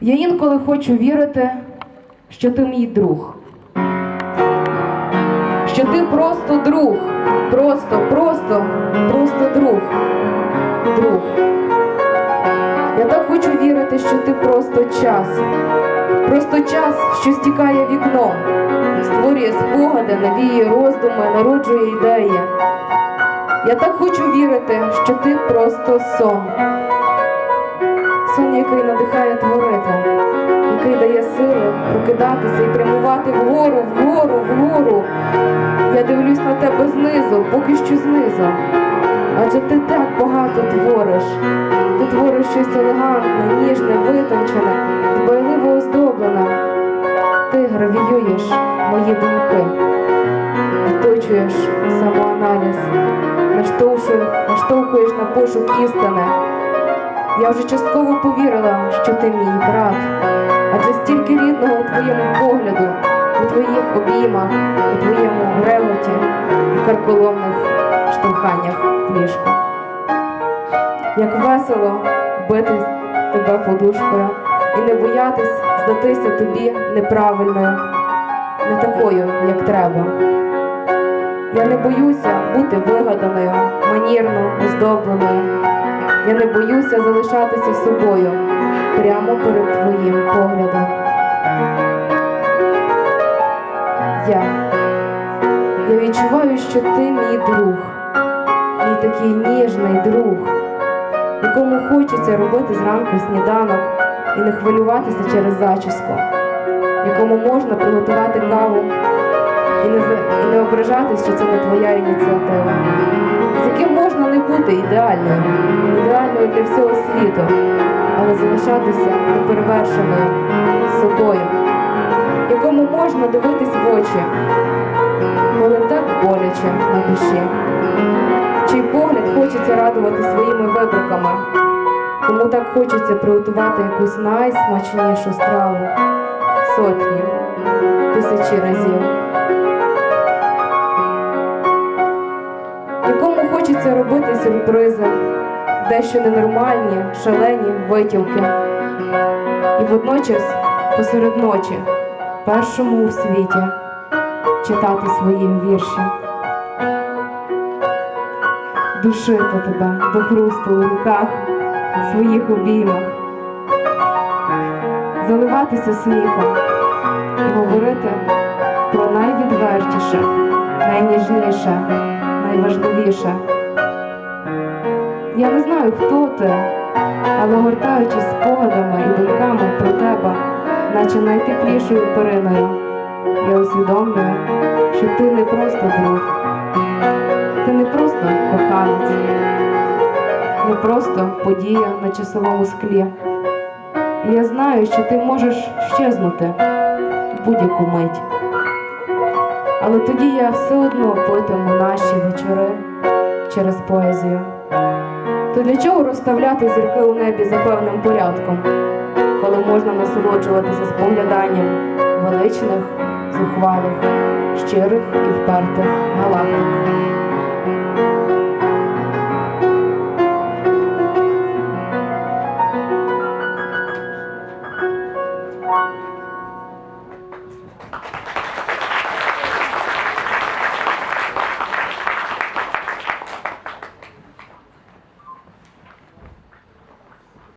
Я інколи хочу вірити, що ти мій друг. Що ти просто друг. Просто, просто, просто друг. Друг. Я так хочу вірити, що ти просто час. Просто час, що стікає вікном, створює спогади, навіює роздуми, народжує ідеї. Я так хочу вірити, що ти просто сон. Сон, який надихає творити, який дає сили прокидатися і прямувати вгору, вгору, вгору. Я дивлюсь на тебе знизу, поки що знизу. Адже ти так багато твориш. Ти твориш щось елегантне, ніжне, витончене, дбайливо оздоблене. Ти гравіюєш мої думки, відточуєш самоаналіз, наштовхуєш, на пошук істини. Я вже частково повірила, що ти мій брат, адже стільки рідного у твоєму погляду, у твоїх обіймах, у твоєму реготі і карколомних штовханнях в ліжку. Як весело бити тебе подушкою і не боятись здатися тобі неправильною, не такою, як треба. Я не боюся бути вигаданою, манірно оздобленою. Я не боюся залишатися собою прямо перед твоїм поглядом. Я. Я відчуваю, що ти мій друг, мій такий ніжний друг, якому хочеться робити зранку сніданок і не хвилюватися через зачіску, якому можна приготувати каву і не, і не ображатись, що це не твоя ініціатива, можна не бути ідеальною, ідеальною для всього світу, але залишатися неперевершеною собою, якому можна дивитись в очі, коли так боляче на душі, чий погляд хочеться радувати своїми вибриками, кому так хочеться приготувати якусь найсмачнішу страву. Сотні, тисячі разів. Хочеться робити сюрпризи, дещо ненормальні, шалені витівки. І водночас посеред ночі, першому у світі, читати своїм вірші. Душити тебе до хрусту у руках, своїх обіймах, заливатися сміхом і говорити про найвідвертіше, найніжніше, найважливіше. Я не знаю, хто ти, але гортаючись спогадами і думками про тебе, наче найтеплішою периною, я усвідомлюю, що ти не просто друг, ти не просто коханець, не просто подія на часовому склі. І я знаю, що ти можеш щезнути будь-яку мить. Але тоді я все одно питиму наші вечори через поезію. То для чого розставляти зірки у небі за певним порядком, коли можна насолоджуватися спогляданням величних, зухвалих, щирих і впертих галактик?